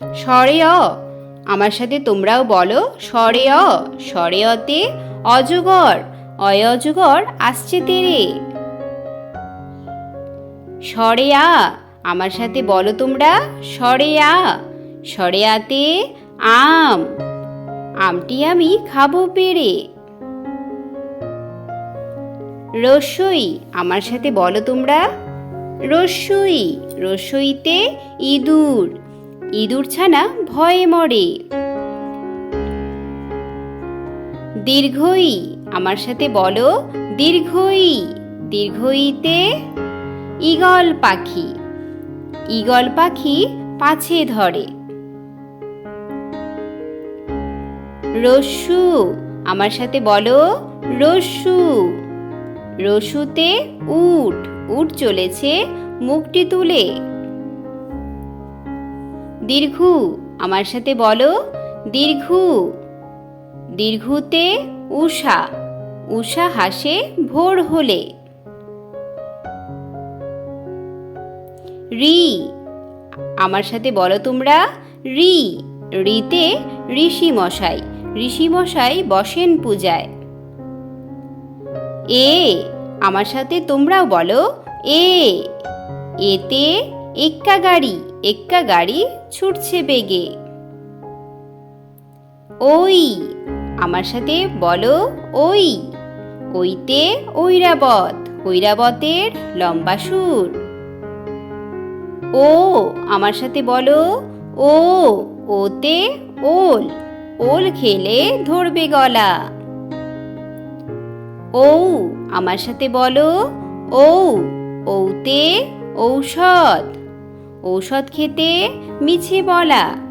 স্বরে অ। আমার সাথে তোমরাও বলো, স্বরে অ। স্বরে অতে অজগর অয় অজগর আসছে তেরে। স্বরে আ। আমার সাথে বলো তোমরা, স্বরে আ। স্বরে আতে আম। আমটি আমি খাব পেরে। রসই। আমার সাথে বলো তোমরা, রসই। রসইতে ইঁদুর। ইঁদুর ছানা ভয়ে মরে। দীর্ঘই, আমার সাথে বলো, দীর্ঘই, দীর্ঘইতে ঈগল পাখি। ঈগল পাখি পাছে ধরে। রস্যু আমার সাথে বলো রস্যু রসুতে উট উট চলেছে মুখটি তুলে। দীর্ঘু, আমার সাথে বলো, দীর্ঘু। দীর্ঘুতে উষা উষা হাসে ভোর হলে। রি, আমার সাথে বলো তোমরা, রি, রিতে ঋষি মশাই ঋষি মশাই বসেন পূজায়। এ, আমার সাথে তোমরাও বলো, এ, এতে এক্কা গাড়ি এক্কা গাড়ি ছুটছে বেগে। ওই, আমার সাথে বলো, ওই, ওইতে ঐরাবত, ঐরাবতের লম্বা সুর। ও, আমার সাথে বলো, ও, ওতে ওল ওল খেলে ধরবে গলা। ও আমার সাথে বলো ও ওতে ঔষধ ঔষধ খেতে মিছে বলা।